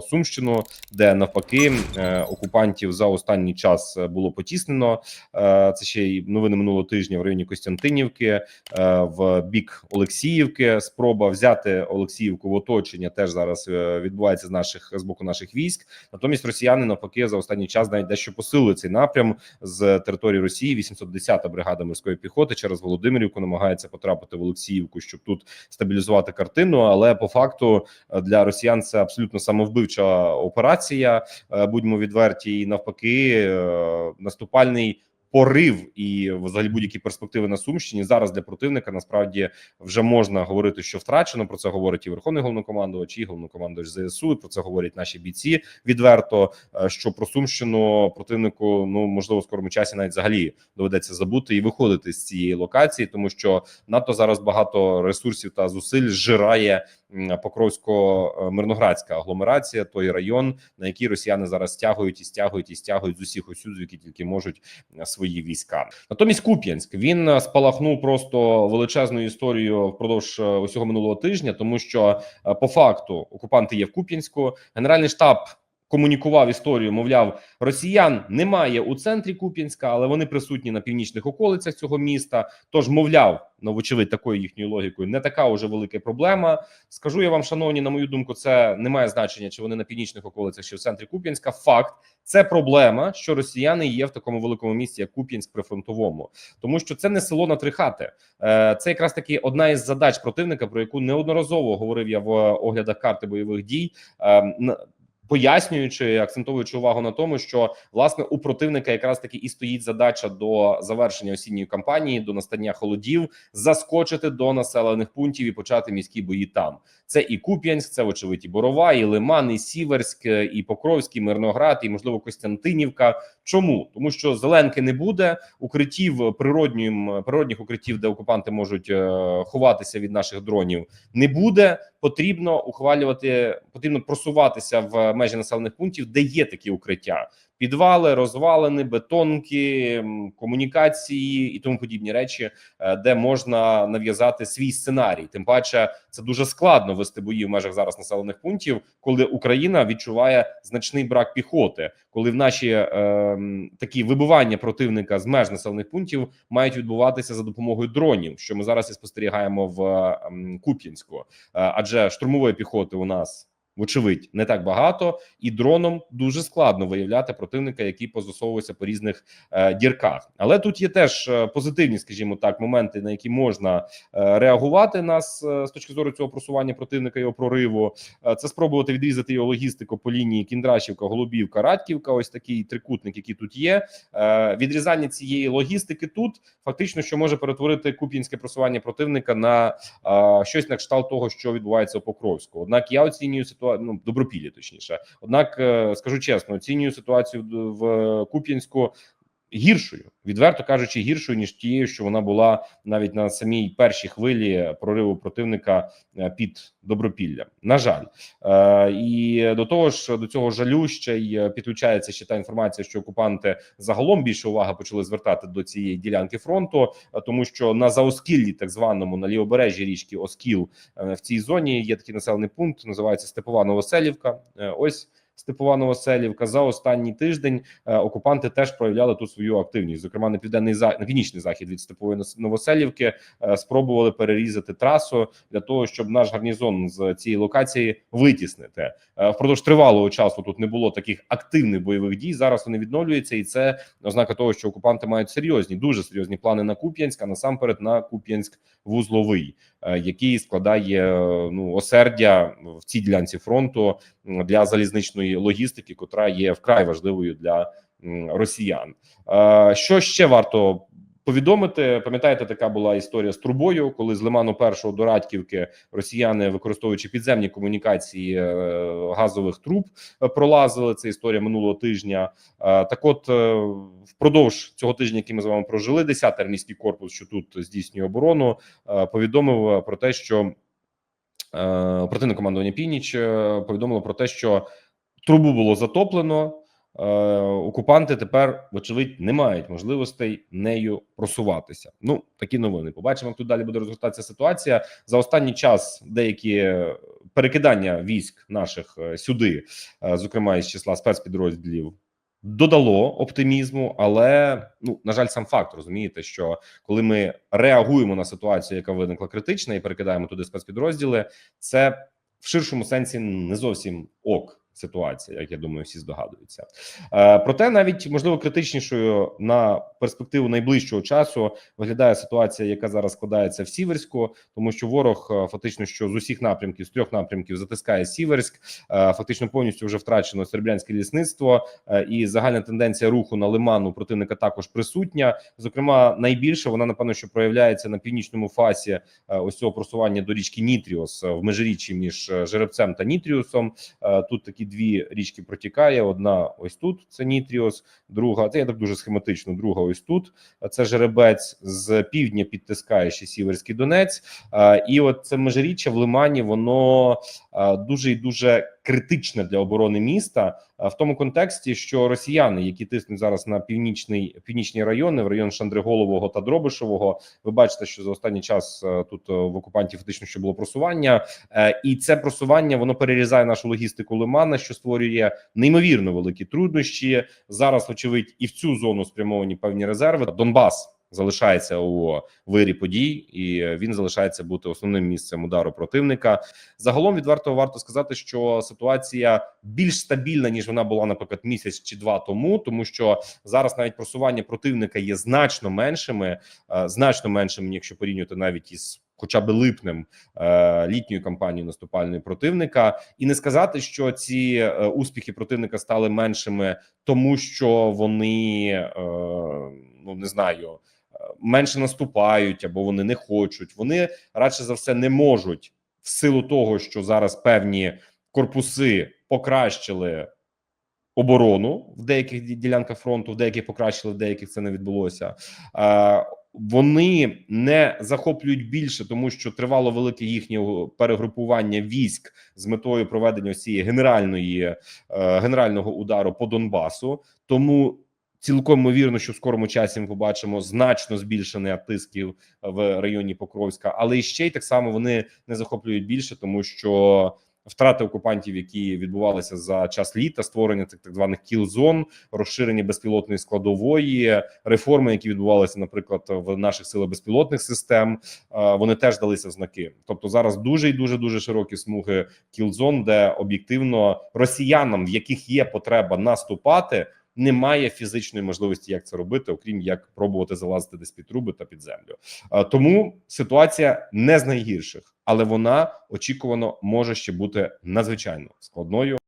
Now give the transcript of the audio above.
Сумщину, де навпаки е, окупантів за останній час було потіснено. Е, Це ще й новини минулого тижня в районі Костянтинівки, е, в бік Олексіївки. Спроба взяти Олексіївку в оточення теж зараз е, відбувається з наших з боку наших військ. Натомість росіяни навпаки за останній час навіть дещо посилили цей напрям з території Росії. 810-та бригада морської піхоти через Володимирівку намагається потрапити в Олексіївку, щоб тут стабілізувати картину. Але по факту е, для росіян це абсолютно самовбивча операція. Е, Будьмо відверті, і навпаки, е, наступальний. Порив і взагалі будь-які перспективи на Сумщині зараз для противника насправді вже можна говорити, що втрачено. Про це говорить і Верховний головнокомандувач, і головнокомандувач ЗСУ. і Про це говорять наші бійці відверто. е, Що про Сумщину противнику ну можливо в скорому часі навіть взагалі доведеться забути і виходити з цієї локації, тому що надто зараз багато ресурсів та зусиль зжирає Покровсько-Мирноградська агломерація, той район, на який росіяни зараз стягують і стягують і стягують з усіх осюд, які тільки можуть е, свої війська. Натомість Куп'янськ він е, спалахнув просто величезною історією впродовж е, усього минулого тижня, тому що по факту окупанти є в Куп'янську. Генеральний штаб комунікував історію. Мовляв, росіян немає у центрі Куп'янська, але вони присутні на північних околицях цього міста. Тож, мовляв, ну вочевидь, такою їхньою логікою не така уже велика проблема. Скажу я вам, шановні, на мою думку, це не має значення, чи вони на північних околицях, чи в центрі Куп'янська. Факт це проблема, що росіяни є в такому великому місті, як Куп'янськ прифронтовому, тому що це не село на три хати. Е, Це якраз таки одна із задач противника, про яку неодноразово говорив я в оглядах карти бойових дій. Пояснюючи, акцентуючи увагу на тому, що власне у противника якраз таки і стоїть задача до завершення осінньої кампанії, до настання холодів, заскочити до населених пунктів і почати міські бої там. Це і Куп'янськ, це вочевидь і Борова, і Лиман, і Сіверськ, і Покровський, Мирноград, і можливо Костянтинівка. Чому тому, що зеленки не буде укриттів природнім природних укриттів, де окупанти можуть е, ховатися від наших дронів, не буде. Потрібно ухвалювати, потрібно просуватися в межі населених пунктів, де є такі укриття. Підвали, розвалини, бетонки, комунікації і тому подібні речі, е, де можна нав'язати свій сценарій. Тим паче, це дуже складно вести бої в межах зараз населених пунктів, коли Україна відчуває значний брак піхоти, коли в наші е, такі вибивання противника з меж населених пунктів мають відбуватися за допомогою дронів, що ми зараз і спостерігаємо в Куп'янську, Е, адже штурмової піхоти у нас. Вочевидь, не так багато, і дроном дуже складно виявляти противника, який позасовується по різних е, дірках. Але тут є теж е, позитивні, скажімо так, моменти, на які можна е, реагувати нас е, з точки зору цього просування противника його прориву. Е, це спробувати відрізати його логістику по лінії Кіндрашівка, Голубівка, Радківка. Ось такий трикутник, який тут є. Е, відрізання цієї логістики тут фактично, що може перетворити куп'янське просування противника на а, щось на кшталт того, що відбувається у Покровську. Однак я оцінюю ситуацію ну, добропілі, точніше. Однак е, скажу чесно, оцінюю ситуацію в- в Куп'янську. Гіршою, відверто кажучи, гіршою ніж тією, що вона була навіть на самій першій хвилі прориву противника е, під добропіллям. На жаль, е, і до того ж, до цього жалю ще й е, підключається ще та інформація, що окупанти загалом більше уваги почали звертати до цієї ділянки фронту, тому що на заоскіллі, так званому на лівобережжі річки Оскіл в цій зоні є такий населений пункт, називається Степова Новоселівка. Ось. Степова Новоселівка за останній тиждень е, окупанти теж проявляли тут свою активність. Зокрема, на південний за на північний захід від Степової Новоселівки е, спробували перерізати трасу для того, щоб наш гарнізон з цієї локації витіснити. Е, Впродовж тривалого часу тут не було таких активних бойових дій. Зараз вони відновлюються, і це ознака того, що окупанти мають серйозні, дуже серйозні плани на Куп'янськ, а насамперед на Куп'янськ вузловий, який складає ну осердя в цій ділянці фронту для залізничної логістики, котра є вкрай важливою для росіян. Що ще варто повідомити? Пам'ятаєте, така була історія з трубою, коли з Лиману першого до Радьківки росіяни, використовуючи підземні комунікації е, газових труб, е, пролазили. Це історія минулого тижня. Так, от е, впродовж цього тижня, який ми з вами прожили, 10-й армійський корпус, що тут здійснює оборону, повідомив про те, що е, оперативне командування Північ повідомило про те, що трубу було затоплено. е, окупанти тепер, вочевидь, не мають можливостей нею просуватися. Ну такі новини. Побачимо, як тут далі буде розгортатися ситуація. За останній час деякі перекидання військ наших е, сюди, е, зокрема із числа спецпідрозділів. Додало оптимізму, але ну на жаль, сам факт розумієте, що коли ми реагуємо на ситуацію, яка виникла критична, і перекидаємо туди спецпідрозділи, це в ширшому сенсі не зовсім ок ситуація, як я думаю, всі здогадуються. Е, проте, навіть можливо критичнішою на перспективу найближчого часу виглядає ситуація, яка зараз складається в Сіверську, тому що ворог е, фактично що з усіх напрямків, з трьох напрямків затискає Сіверськ. Е, фактично повністю вже втрачено серебрянське лісництво, і загальна тенденція руху на лиману противника також присутня. Зокрема, найбільше вона напевно, що проявляється на північному фасі ось цього просування до річки Нітріос в межиріччі між Жеребцем та Нітріусом. Тут такі дві річки протікає. Одна ось тут це Нітріос, друга це я так дуже схематично. Друга ось тут це жеребець з півдня підтискає ще Сіверський Донець. І от це межиріччя в Лимані, воно дуже і дуже критичне для оборони міста в тому контексті, що росіяни, які тиснуть зараз на північний північні райони, в район Шандриголового та Дробишевого, ви бачите, що за останній час е, тут е, в окупантів фактично ще було просування, Е, і це просування воно перерізає нашу логістику Лимана, що створює неймовірно великі труднощі. Зараз, очевидь, і в цю зону спрямовані певні резерви. Донбас залишається у вирі подій, і він залишається бути основним місцем удару противника. Загалом відверто варто сказати, що ситуація більш стабільна ніж вона була, наприклад, місяць чи два тому, тому що зараз навіть просування противника є значно меншими, е, значно меншими, якщо порівнювати навіть із. Хоча би липнем е, літньої кампанії наступальної противника, і не сказати, що ці е, успіхи противника стали меншими, тому що вони ну не знаю менше наступають або вони не хочуть. Вони радше за все не можуть в силу того, що зараз певні корпуси покращили оборону в деяких ділянках фронту, в деяких покращили, в деяких це не відбулося. Вони не захоплюють більше, тому що тривало велике їхнє перегрупування військ з метою проведення цієї генеральної е, генерального удару по Донбасу. Тому цілком ймовірно, що в скорому часі ми побачимо значно збільшений тисків в районі Покровська, але ще й так само вони не захоплюють більше, тому що. Втрати окупантів, які відбувалися за час літа, створення цих так званих кіл-зон, розширення безпілотної складової, реформи, які відбувалися, наприклад, в наших силах безпілотних систем, е, вони теж далися знаки. Тобто зараз дуже і дуже дуже широкі смуги кіл-зон, де об'єктивно росіянам, в яких є потреба наступати, немає фізичної можливості, як це робити, окрім як пробувати залазити десь під труби та під землю. Тому ситуація не з найгірших, але вона очікувано може ще бути надзвичайно складною.